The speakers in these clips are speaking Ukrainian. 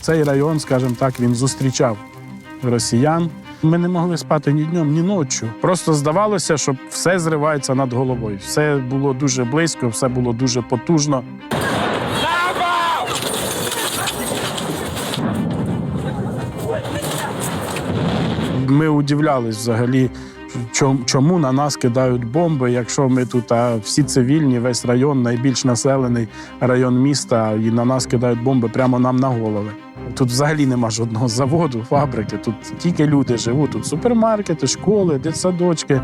Цей район, скажімо так, він зустрічав росіян. Ми не могли спати ні днем, ні ночі. Просто здавалося, що все зривається над головою. Все було дуже близько, все було дуже потужно. Ми удивлялись взагалі, чому на нас кидають бомби, якщо ми тут а всі цивільні, весь район, найбільш населений район міста, і на нас кидають бомби прямо нам на голови. Тут взагалі нема жодного заводу, фабрики. Тут тільки люди живуть. Тут супермаркети, школи, дитсадочки.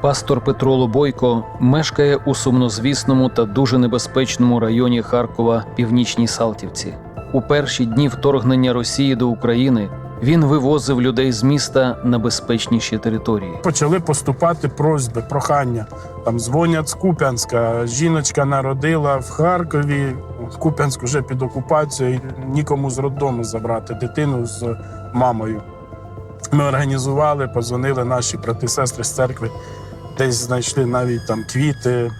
Пастор Петро Лобойко мешкає у сумнозвісному та дуже небезпечному районі Харкова Північній Салтівці. У перші дні вторгнення Росії до України він вивозив людей з міста на безпечніші території. Почали поступати просьби, прохання. Там дзвонять з Куп'янська. Жіночка народила в Харкові. Куп'янськ вже під окупацією. Нікому з роддому забрати дитину з мамою. Ми організували, позвонили наші брати сестри з церкви. Десь знайшли навіть там квіти.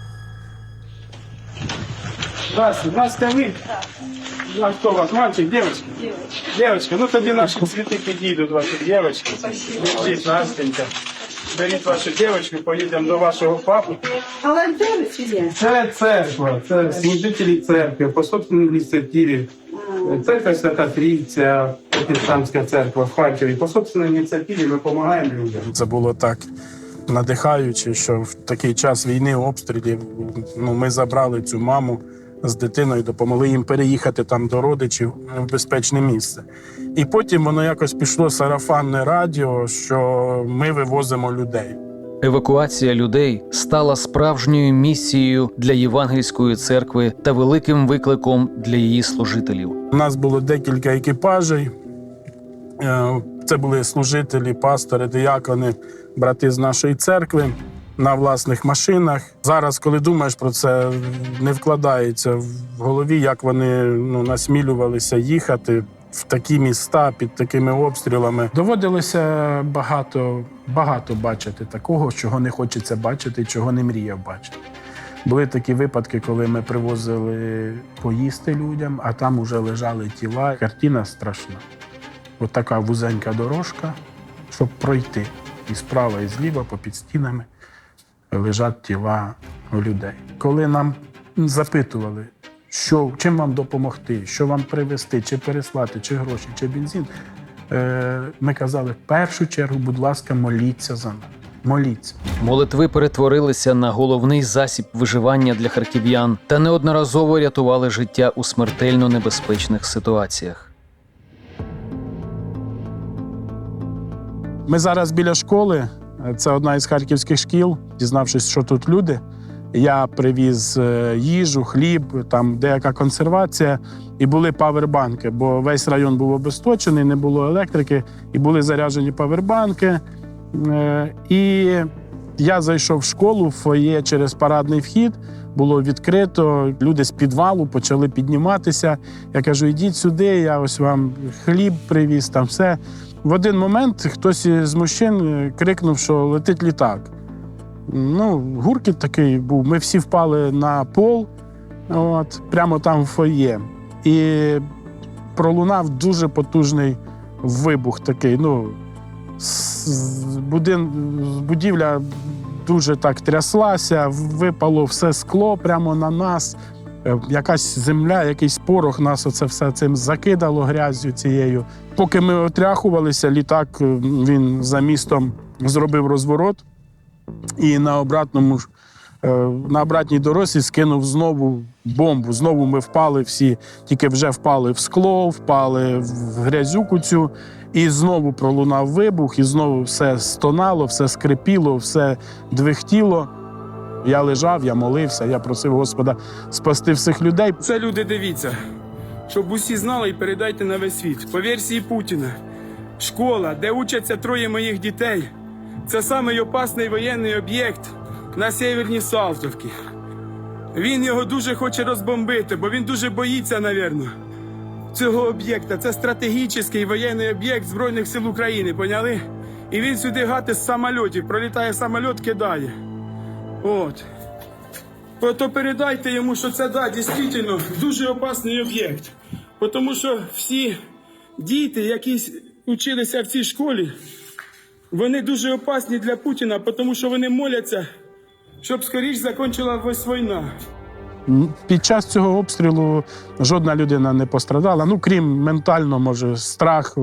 Здравствуйте, Настя, ви? А хто у вас, мальчик, девочка? Девочка, ну тоді наші цвіти підійдуть, ваші дівчатки. Держіть, Настенька. Беріть вашу дівчинку, поїдемо до вашого папи. Волонтери чи ні? Це церква, це служителі церкви, по собственній ініціативі. Церква Свята Трійця, протестантська церква в Харкові. По собственній ініціативі ми допомагаємо людям. Це було так надихаюче, що в такий час війни, обстрілів, ну, ми забрали цю маму з дитиною, допомогли їм переїхати там до родичів в безпечне місце. І потім воно якось пішло сарафанне радіо, що ми вивозимо людей. Евакуація людей стала справжньою місією для євангельської церкви та великим викликом для її служителів. У нас було декілька екіпажей. Е, Це були служителі, пастори, диякони, брати з нашої церкви на власних машинах. Зараз, коли думаєш про це, не вкладається в голові, як вони ну, насмілювалися їхати в такі міста під такими обстрілами. Доводилося багато, багато бачити такого, чого не хочеться бачити, чого не мріяв бачити. Були такі випадки, коли ми привозили поїсти людям, а там уже лежали тіла. Картина страшна. От така вузенька дорожка, щоб пройти. І справа, і зліва, попід стінами лежать тіла людей. Коли нам запитували, що, чим вам допомогти, що вам привезти, чи переслати, чи гроші, чи бензин, е, ми казали, в першу чергу, будь ласка, моліться за нас. Моліться. Молитви перетворилися на головний засіб виживання для харків'ян та неодноразово рятували життя у смертельно небезпечних ситуаціях. Ми зараз біля школи. Це одна із харківських шкіл. Дізнавшись, що тут люди, я привіз е, їжу, хліб, там деяка консервація, і були павербанки, бо весь район був обесточений, не було електрики, і були заряджені павербанки. Е, І я зайшов в школу в фоє через парадний вхід. Було відкрито. Люди з підвалу почали підніматися. Я кажу: ідіть сюди, я ось вам хліб привіз, там все. В один момент хтось із мужчин е, крикнув, що летить літак. Ну, гуркіт такий був. Ми всі впали на пол, от, прямо там в фоє. І пролунав дуже потужний вибух такий. Ну, будин, будівля дуже так тряслася, випало все скло прямо на нас. Е, Якась земля, якийсь порох нас оце все цим закидало грязю цією. Поки ми отряхувалися, літак він за містом зробив розворот і на обратному ж, е, на обратній дорозі скинув знову бомбу. Знову ми впали всі, тільки вже впали в скло, впали в грязюку цю, і знову пролунав вибух, і знову все стонало, все скрипіло, все двихтіло. Я лежав, я молився, я просив Господа спасти всіх людей. Це люди дивіться, щоб усі знали і передайте на весь світ. По версії Путіна, школа, де учаться троє моїх дітей, це самий опасний воєнний об'єкт на северній Салтовці. Він його дуже хоче розбомбити, бо він дуже боїться, навірно, цього об'єкта. Це стратегічний воєнний об'єкт Збройних сил України, поняли? І він сюди гати з самольотів, пролітає самольот, кидає. От. То передайте йому, що це да, дійсно дуже опасний об'єкт. Тому що всі діти, які училися в цій школі, вони дуже опасні для Путіна, тому що вони моляться, щоб скоріш закінчилась війна. Під час цього обстрілу жодна людина не пострадала. Ну крім ментально, може, страх, е,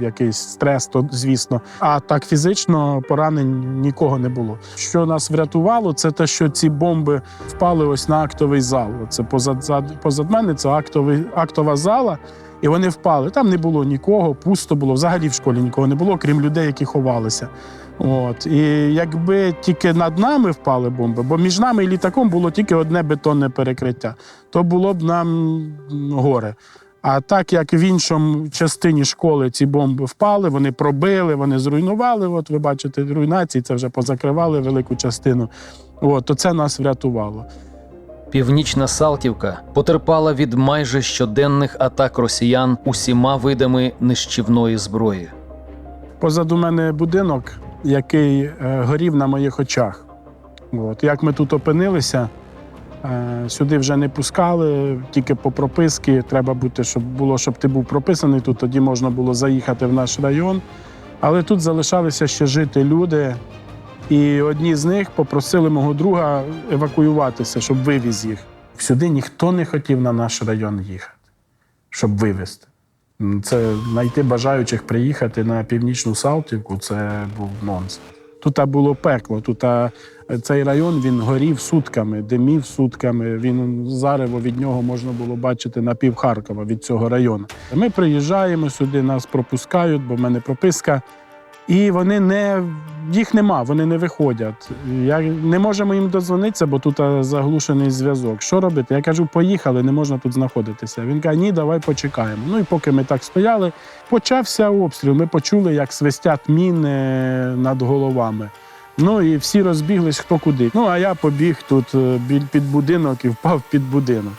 якийсь стрес, то звісно. А так фізично поранень нікого не було. Що нас врятувало, це те, що ці бомби впали ось на актовий зал. Це позад позад мене, це актовий актова зала. І вони впали. Там не було нікого, пусто було. Взагалі в школі нікого не було, крім людей, які ховалися. От і якби тільки над нами впали бомби, бо між нами і літаком було тільки одне бетонне перекриття, то було б нам горе. А так як в іншому частині школи ці бомби впали, вони пробили, вони зруйнували. От ви бачите, руйнації це вже позакривали велику частину. От, то це нас врятувало. Північна Салтівка потерпала від майже щоденних атак росіян усіма видами нищівної зброї. Позаду мене будинок, який е, горів на моїх очах. От. Як ми тут опинилися, е, сюди вже не пускали, тільки по прописки. Треба бути, щоб було, щоб ти був прописаний тут, тоді можна було заїхати в наш район. Але тут залишалися ще жити люди. І одні з них попросили мого друга евакуюватися, щоб вивіз їх. Сюди ніхто не хотів на наш район їхати, щоб вивезти. Це знайти бажаючих приїхати на північну Салтівку це був нонсенс. Тут було пекло. Тут цей район він горів сутками, димів сутками. Він зарево від нього можна було бачити на пів Харкова від цього району. Ми приїжджаємо сюди, нас пропускають, бо в мене прописка. І вони не їх нема, вони не виходять. Я не можемо їм дозвонитися, бо тут заглушений зв'язок. Що робити? Я кажу, поїхали, не можна тут знаходитися. Він каже, ні, давай почекаємо. Ну і поки ми так стояли, почався обстріл. Ми почули, як свистять міни над головами. Ну і всі розбіглись хто куди. Ну а я побіг тут е, під будинок і впав під будинок.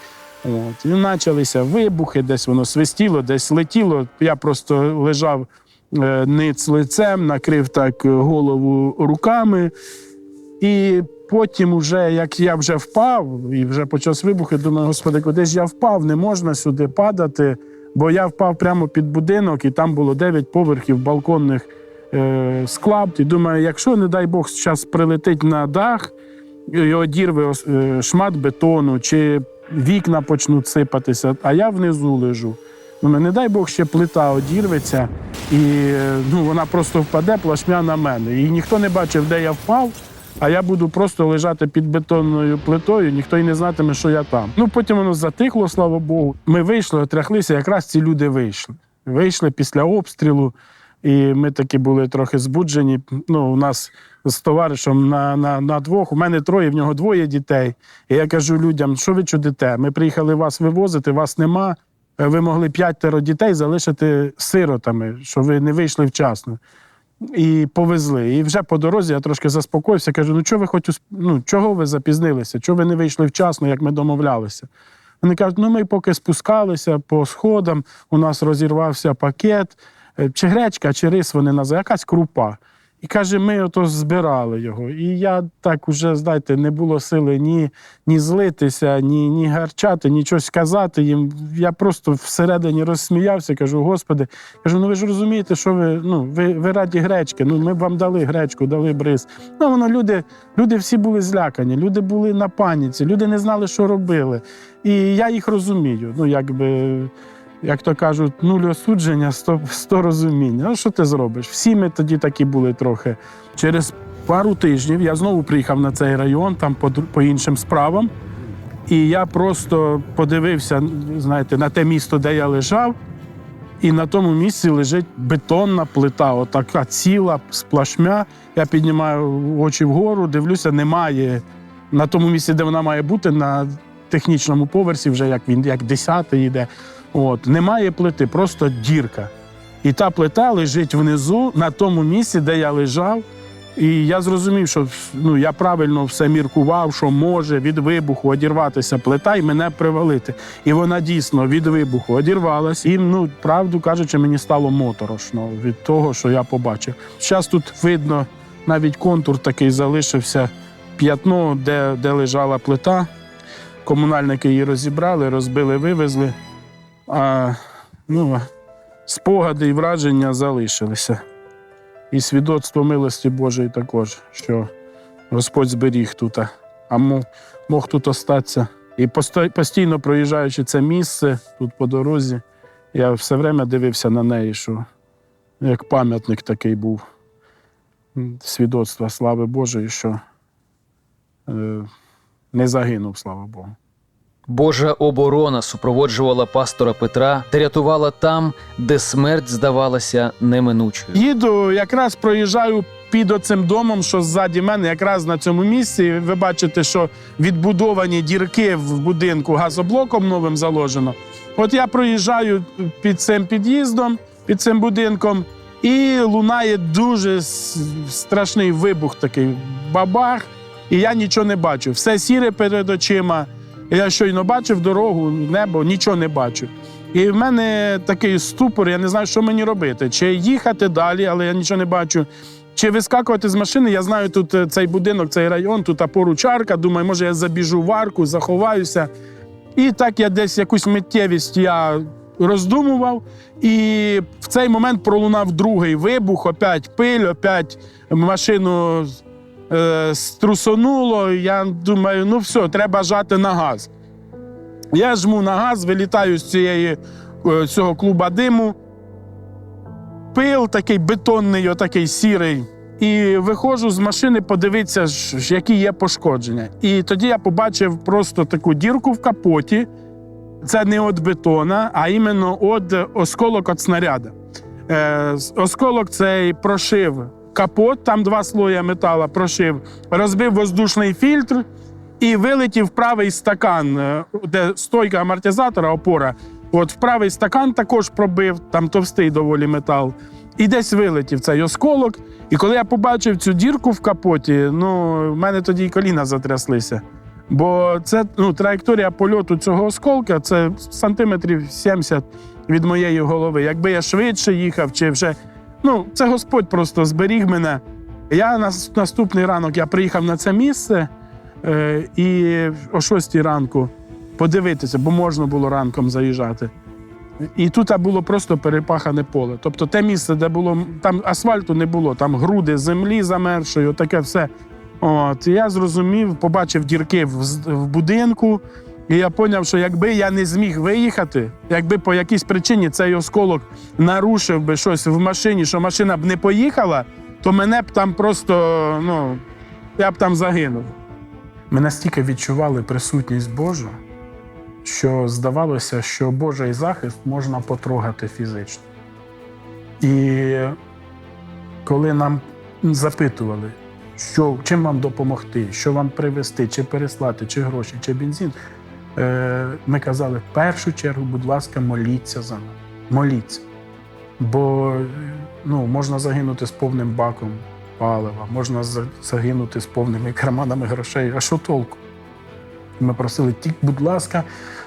От. І почалися вибухи, десь воно свистіло, десь летіло. Я просто лежав е, ниць лицем, накрив так е, голову руками. І потім, уже, як я вже впав, і вже почався вибух, я думаю, господи, куди ж я впав, не можна сюди падати. Бо я впав прямо під будинок, і там було 9 поверхів балконних е, склад. І думаю, якщо, не дай Бог, зараз прилетить на дах і одірве е, шмат бетону, чи вікна почнуть сипатися, а я внизу лежу. Думаю, не дай Бог, ще плита одірветься, і ну, вона просто впаде плашмя на мене. І ніхто не бачив, де я впав. А я буду просто лежати під бетонною плитою, ніхто й не знатиме, що я там. Ну потім воно затихло, слава Богу. Ми вийшли, отряхлися. Якраз ці люди вийшли. Вийшли після обстрілу, і ми такі були трохи збуджені. Ну, у нас з товаришем на, на, на двох. У мене троє, в нього двоє дітей. І я кажу людям, що ви чудите? Ми приїхали вас вивозити, вас нема. Е, Ви могли п'ятеро дітей залишити сиротами, що ви не вийшли вчасно. І повезли. І вже по дорозі я трошки заспокоївся. Кажу: ну чого ви хоч ну, чого ви запізнилися? Чого ви не вийшли вчасно, як ми домовлялися? Вони кажуть, ну ми поки спускалися по сходам, у нас розірвався пакет, е, чи гречка, чи рис вони називають, якась крупа. І каже, ми ото збирали його. І я так уже, знаєте, не було сили ні, ні злитися, ні, ні гарчати, нічого сказати їм. Я просто всередині розсміявся, кажу, Господи, кажу, ну ви ж розумієте, що ви, ну, ви, ви раді гречки, ну ми б вам дали гречку, дали бриз. Ну, воно люди, люди всі були злякані, люди були на паніці, люди не знали, що робили. І я їх розумію. Ну, якби як то кажуть, нуль осудження, сто, сто розуміння. Ну, що ти зробиш? Всі ми тоді такі були трохи. Через пару тижнів я знову приїхав на цей район, там по, по іншим справам. І я просто подивився, знаєте, на те місто, де я лежав, і на тому місці лежить бетонна плита, отака ціла, сплашмя. Я піднімаю очі вгору, дивлюся, немає на тому місці, де вона має бути, на технічному поверсі, вже як він як 10 йде. От, немає плити, просто дірка. І та плита лежить внизу, на тому місці, де я лежав. І я зрозумів, що ну, я правильно все міркував, що може від вибуху одірватися плита і мене привалити. І вона дійсно від вибуху одірвалась. І, ну, правду кажучи, мені стало моторошно від того, що я побачив. Зараз тут видно, навіть контур такий залишився, п'ятно, де, де лежала плита. Комунальники її розібрали, розбили, вивезли. А, ну, спогади і враження залишилися. І свідоцтво милості Божої також, що Господь зберіг тут, а мог, мог тут остатися. І постійно проїжджаючи це місце тут по дорозі, я все время дивився на неї, що як пам'ятник такий був свідоцтва слави Божої, що е, не загинув, слава Богу. Божа оборона супроводжувала пастора Петра та рятувала там, де смерть здавалася неминучою. Їду, якраз проїжджаю під оцим домом, що ззаді мене, якраз на цьому місці. Ви бачите, що відбудовані дірки в будинку газоблоком новим заложено. От я проїжджаю під цим під'їздом, під цим будинком, і лунає дуже страшний вибух такий бабах, і я нічого не бачу. Все сіре перед очима. Я щойно бачив дорогу, небо, нічого не бачу. І в мене такий ступор, я не знаю, що мені робити. Чи їхати далі, але я нічого не бачу. Чи вискакувати з машини, я знаю, тут е, цей будинок, цей район, тут поруч арка. Думаю, може я забіжу в арку, заховаюся. І так я десь якусь миттєвість я роздумував. І в цей момент пролунав другий вибух, опять пиль, опять машину е, струсонуло. Я думаю, ну все, треба жати на газ. Я жму на газ, вилітаю з цієї е, цього клуба диму. Пил такий бетонний, отакий сірий. І виходжу з машини подивитися, які є пошкодження. І тоді я побачив просто таку дірку в капоті. Це не від бетона, а іменно від осколок від снаряда. Е, осколок цей прошив капот, там два слоя метала прошив, розбив воздушний фільтр і вилетів правий стакан, е, де стойка амортизатора, опора. От в правий стакан також пробив, там товстий доволі метал. І десь вилетів цей осколок. І коли я побачив цю дірку в капоті, ну, в мене тоді і коліна затряслися. Бо це ну, траєкторія польоту цього осколка це сантиметрів 70 від моєї голови. Якби я швидше їхав, чи вже. Ну, це Господь просто зберіг мене. Я нас- наступний ранок я приїхав на це місце е, і о 6 ранку подивитися, бо можна було ранком заїжджати. І тут було просто перепахане поле. Тобто те місце, де було там асфальту не було, там груди землі замершої, таке все. От я зрозумів, побачив дірки в, в будинку, і я зрозумів, що якби я не зміг виїхати, якби по якійсь причині цей осколок нарушив би щось в машині, що машина б не поїхала, то мене б там просто, ну, я б там загинув. Ми настільки відчували присутність Божу, що здавалося, що Божий захист можна потрогати фізично. І коли нам запитували, що, чим вам допомогти, що вам привезти, чи переслати, чи гроші, чи бензин, ми казали, в першу чергу, будь ласка, моліться за нас. Моліться. Бо е, ну, можна загинути з повним баком палива, можна загинути з повними карманами грошей. А що толку? Ми просили, тільки, будь ласка,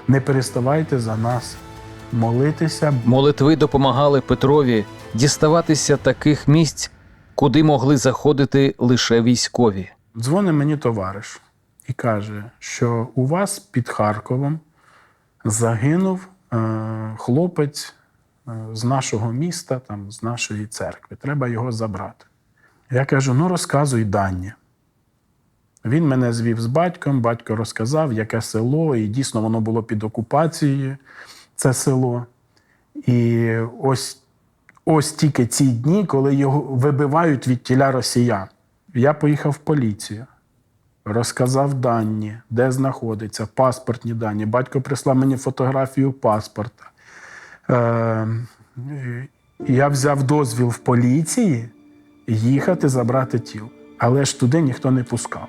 не переставайте за нас молитися, Молитви допомагали Петрові діставатися таких місць, куди могли заходити лише військові. Дзвонить мені товариш і каже, що у вас під Харковом загинув е, хлопець е, з нашого міста, там, з нашої церкви. Треба його забрати. Я кажу: ну розказуй дані. Він мене звів з батьком, батько розказав, яке село, і дійсно воно було під окупацією, це село. І ось, ось тільки ці дні, коли його вибивають від тіля росіян. Я поїхав в поліцію, розказав дані, де знаходиться, паспортні дані. Батько прислав мені фотографію паспорта. Е, я взяв дозвіл в поліції їхати забрати тіло. Але ж туди ніхто не пускав.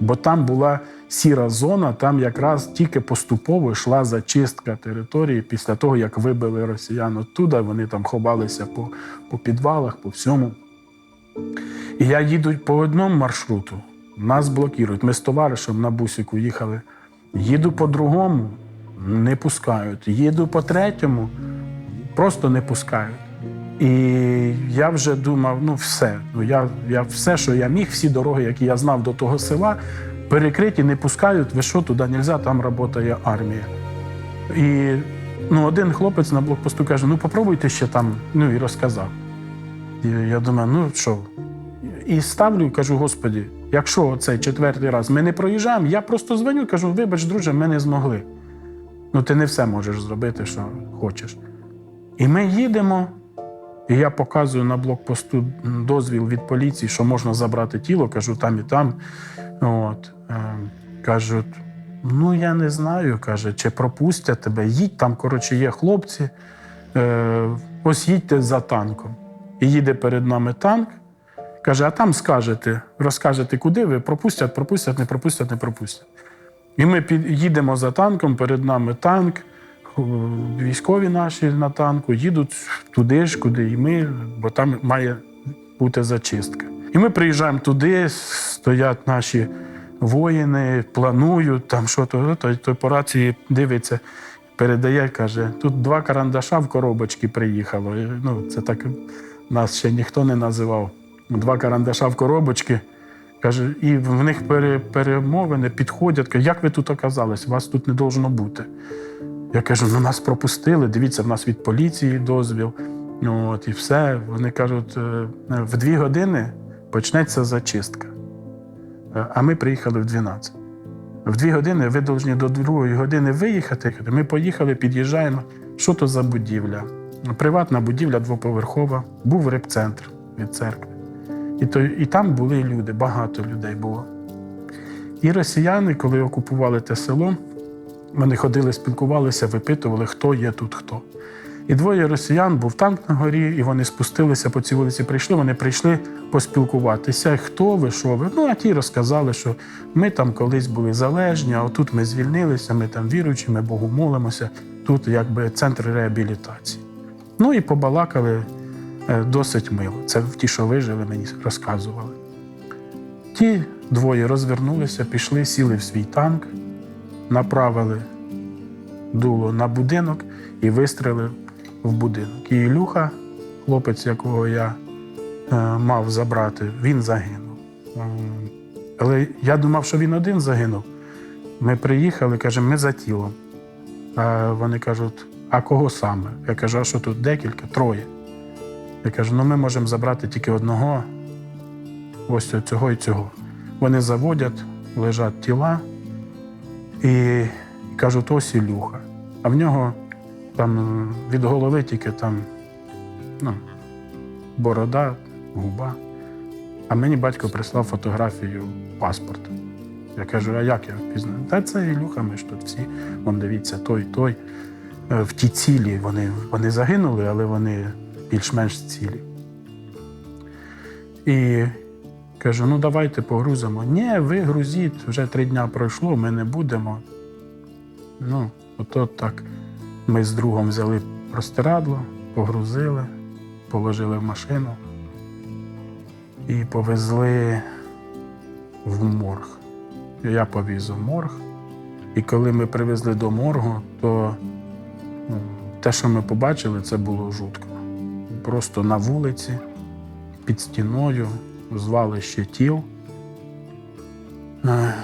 Бо там була сіра зона, там якраз тільки поступово йшла зачистка території після того, як вибили росіян оттуда, вони там ховалися по, по підвалах, по всьому. І я їду по одному маршруту, нас блокують. Ми з товаришем на бусику їхали. Їду по другому, не пускають. Їду по третьому, просто не пускають. І я вже думав, ну все, ну я, я все, що я міг, всі дороги, які я знав до того села, перекриті, не пускають. Ви що туди не можна, там працює армія. І Ну, один хлопець на блокпосту каже: ну попробуйте ще там, ну і розказав. І я думаю, ну що? І ставлю, кажу, Господі, якщо цей четвертий раз ми не проїжджаємо, я просто дзвоню, кажу, вибач, друже, ми не змогли. Ну, ти не все можеш зробити, що хочеш. І ми їдемо, і я показую на блокпосту дозвіл від поліції, що можна забрати тіло, кажу, там і там. От. Е, кажуть, ну я не знаю, каже, чи пропустять тебе. Їдь там, коротше, є хлопці. Е, ось їдьте за танком. І їде перед нами танк. Каже, а там скажете, розкажете, куди ви, пропустять, пропустять, не пропустять, не пропустять. І ми їдемо за танком, перед нами танк, військові наші на танку їдуть туди ж, куди і ми, бо там має бути зачистка. І ми приїжджаємо туди, стоять наші воїни, планують там що то, то, то по рації дивиться, передає, каже, тут два карандаша в коробочці приїхало. Ну, це так нас ще ніхто не називав. Два карандаша в коробочці. Каже, і в них пере, перемовини підходять. Каже, як ви тут оказались? Вас тут не должно бути. Я кажу, ну нас пропустили. Дивіться, в нас від поліції дозвіл. Ну, от, і все. Вони кажуть, «Е, в дві години почнеться зачистка. Е, А ми приїхали в 12. В дві години ви повинні до другої години виїхати. Ми поїхали, під'їжджаємо. Що то за будівля? Приватна будівля двоповерхова, був репцентр від церкви. І, то, і там були люди, багато людей було. І росіяни, коли окупували те село, вони ходили, спілкувалися, випитували, хто є тут хто. І двоє росіян був танк на горі, і вони спустилися по цій вулиці. Прийшли. Вони прийшли поспілкуватися. Хто ви, що ви? Ну, а ті розказали, що ми там колись були залежні, а отут ми звільнилися, ми там віруючі, ми Богу молимося. Тут якби центр реабілітації. Ну і побалакали досить мило. Це ті, що вижили, мені розказували. Ті двоє розвернулися, пішли, сіли в свій танк, направили дуло на будинок і вистрелив в будинок. І Ілюха, хлопець, якого я е, мав забрати, він загинув. Але я думав, що він один загинув. Ми приїхали, кажемо, ми за тілом. А вони кажуть, а кого саме? Я кажу, а що тут декілька, троє. Я кажу, ну ми можемо забрати тільки одного, ось цього і цього. Вони заводять, лежать тіла і кажуть, ось Ілюха. А в нього там від голови тільки там ну, борода, губа. А мені батько прислав фотографію паспорта. Я кажу, а як я впізнаю? Та це Ілюха, ми ж тут всі. Вон дивіться, той, той. Е, В ті цілі вони, вони загинули, але вони більш-менш цілі. І кажу: ну давайте погрузимо. Ні, ви грузіть, вже три дня пройшло, ми не будемо. Ну, ото так. Ми з другом взяли простирадло, погрузили, положили в машину і повезли в морг. Я повіз у морг. І коли ми привезли до моргу, то те, що ми побачили, це було жутко. Просто на вулиці, під стіною, звалище тіл. Е,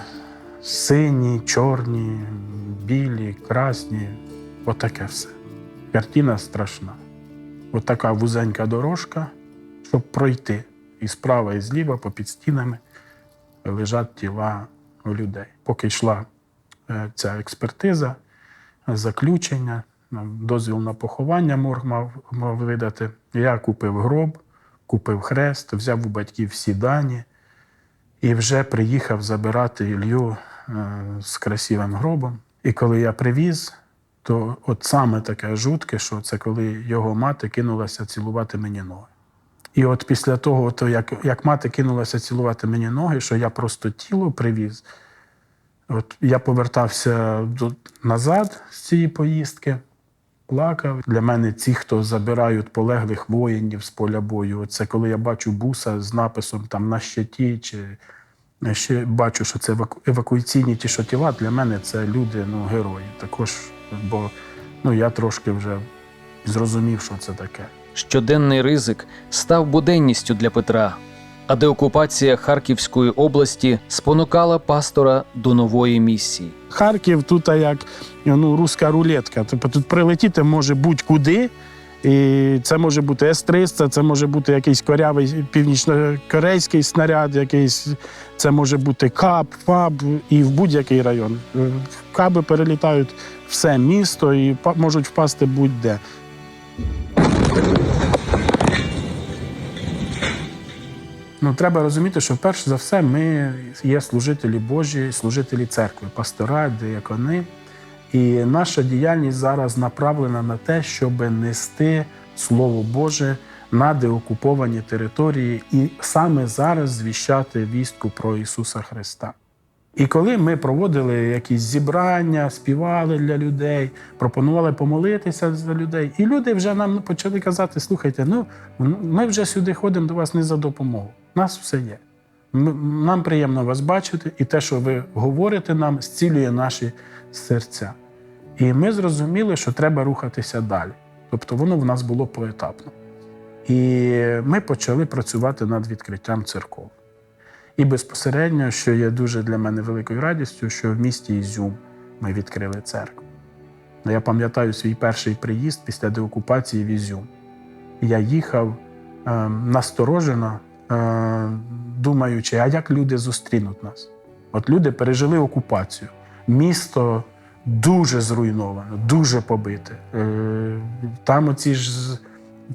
Сині, чорні, білі, красні. Отаке все. Картина страшна. Отака вузенька дорожка, щоб пройти. І справа, і зліва, попід стінами лежать тіла людей. Поки йшла е, ця експертиза, заключення, дозвіл на поховання морг мав, мав видати. Я купив гроб, купив хрест, взяв у батьків всі дані і вже приїхав забирати Ілью е, з красивим гробом. І коли я привіз, то от саме таке жутке, що це коли його мати кинулася цілувати мені ноги. І от після того, то як, як мати кинулася цілувати мені ноги, що я просто тіло привіз, от я повертався до, назад з цієї поїздки, плакав. Для мене ці, хто забирають полеглих воїнів з поля бою, це коли я бачу буса з написом там на щиті, чи ще бачу, що це еваку- евакуаційні ті, що тіла, для мене це люди, ну, герої. Також, бо ну, я трошки вже зрозумів, що це таке. Щоденний ризик став буденністю для Петра. А деокупація Харківської області спонукала пастора до нової місії. Харків тут як ну, руська рулетка. Тобто тут прилетіти може будь-куди. І це може бути С-300, це може бути якийсь корявий північно-корейський снаряд, якийсь, це може бути КАБ, ФАБ і в будь-який район. Каби перелітають все місто і можуть впасти будь-де. Ну, треба розуміти, що перш за все ми є служителі Божі, служителі церкви, пастора, деякони. І наша діяльність зараз направлена на те, щоб нести Слово Боже на деокуповані території і саме зараз звіщати вістку про Ісуса Христа. І коли ми проводили якісь зібрання, співали для людей, пропонували помолитися за людей, і люди вже нам почали казати: слухайте, ну ми вже сюди ходимо до вас не за допомогою. Нас все є. Нам приємно вас бачити, і те, що ви говорите нам, зцілює наші серця. І ми зрозуміли, що треба рухатися далі. Тобто воно в нас було поетапно. І ми почали працювати над відкриттям церков. І безпосередньо, що є дуже для мене великою радістю, що в місті Ізюм ми відкрили церкву. Ну, Я пам'ятаю свій перший приїзд після деокупації в Ізюм. Я їхав е, насторожено, думаючи, а як люди зустрінуть нас? От люди пережили окупацію. Місто дуже зруйновано, дуже побите. Е, Там оці ж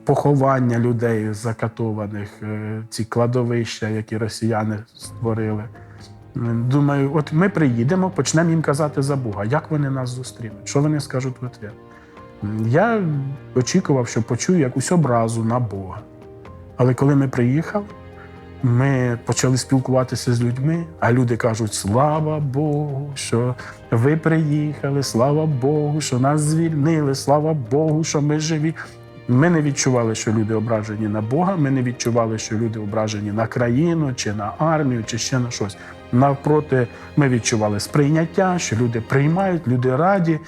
поховання людей закатованих, е, ці кладовища, які росіяни створили. Е, Думаю, от ми приїдемо, почнемо їм казати за Бога. Як вони нас зустрінуть? Що вони скажуть в ответ? Я очікував, що почую якусь образу на Бога. Але коли ми приїхали, ми почали спілкуватися з людьми, а люди кажуть: слава Богу, що ви приїхали, слава Богу, що нас звільнили, слава Богу, що ми живі. Ми не відчували, що люди ображені на Бога. Ми не відчували, що люди ображені на країну чи на армію, чи ще на щось. Навпроти, ми відчували сприйняття, що люди приймають, люди раді.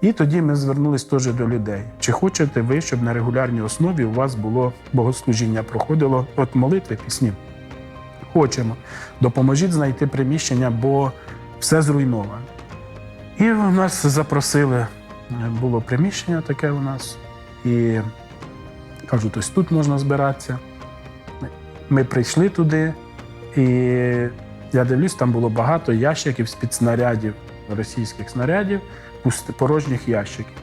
І тоді ми звернулись теж до людей. Чи хочете ви, щоб на регулярній основі у вас було богослужіння проходило от молитви, пісні? Хочемо. Допоможіть знайти приміщення, бо все зруйновано. І в нас запросили, було приміщення таке у нас, і кажуть, ось тут можна збиратися. Ми прийшли туди, і я дивлюсь, там було багато ящиків з-під снарядів, російських снарядів, порожніх ящиків.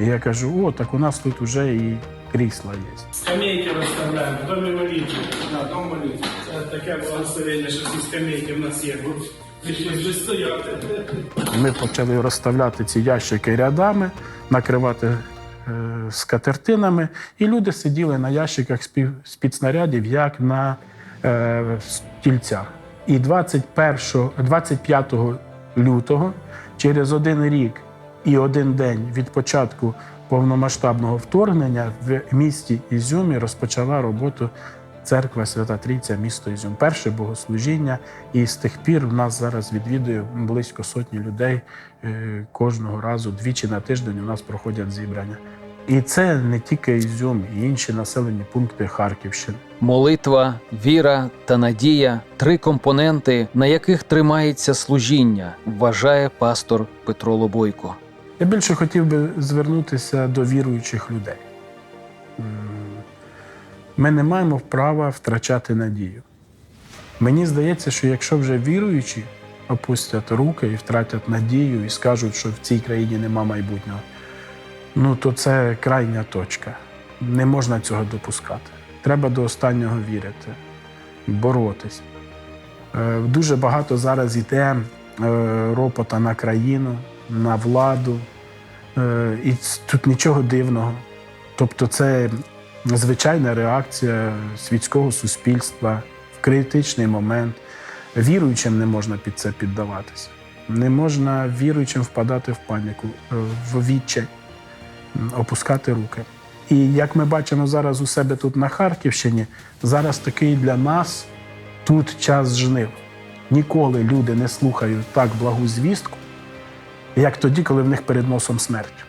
І я кажу: о, так у нас тут вже і крісла є. Скамейки розставляємо, в домі молитви. На дом молитви. Це таке благословення, що ці скамейки в нас є. Стояти. Ми почали розставляти ці ящики рядами, накривати е, скатертинами, і люди сиділи на ящиках з-під як на е, стільцях. І 21, 25 лютого, через один рік і один день від початку повномасштабного вторгнення, в місті Ізюмі розпочала роботу Церква Свята Трійця, місто Ізюм. Перше богослужіння, і з тих пір в нас зараз відвідує близько сотні людей е, кожного разу, двічі на тиждень у нас проходять зібрання. І це не тільки Ізюм, і інші населені пункти Харківщини. Молитва, віра та надія три компоненти, на яких тримається служіння, вважає пастор Петро Лобойко. Я більше хотів би звернутися до віруючих людей. Ми не маємо права втрачати надію. Мені здається, що якщо вже віруючі опустять руки і втратять надію і скажуть, що в цій країні нема майбутнього, ну то це крайня точка. Не можна цього допускати. Треба до останнього вірити, боротися. Е, Дуже багато зараз іде е, ропота на країну, на владу. Е, І тут нічого дивного. Тобто, це звичайна реакція світського суспільства в критичний момент. Віруючим не можна під це піддаватися. Не можна віруючим впадати в паніку, е, в відчай, опускати руки. І як ми бачимо зараз у себе тут на Харківщині, зараз такий для нас тут час жнив. Ніколи люди не слухають так благу звістку, як тоді, коли в них перед носом смерть.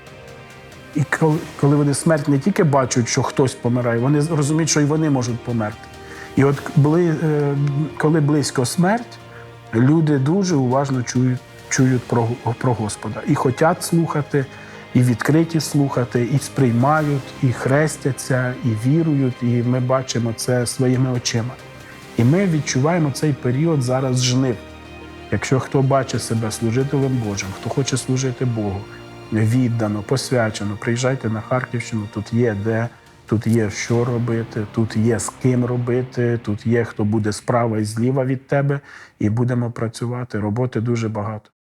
І коли, коли вони смерть не тільки бачать, що хтось помирає, вони розуміють, що і вони можуть померти. І от бли, е, коли близько смерть, люди дуже уважно чують, чують про, про Господа. І хочуть слухати, і відкриті слухати, і сприймають, і хрестяться, і вірують. І ми бачимо це своїми очима. І ми відчуваємо цей період зараз жнив. Якщо хто бачить себе служителем Божим, хто хоче служити Богу, віддано, посвячено, приїжджайте на Харківщину, тут є де, тут є що робити, тут є з ким робити, тут є хто буде справа і зліва від тебе, і будемо працювати. Роботи дуже багато.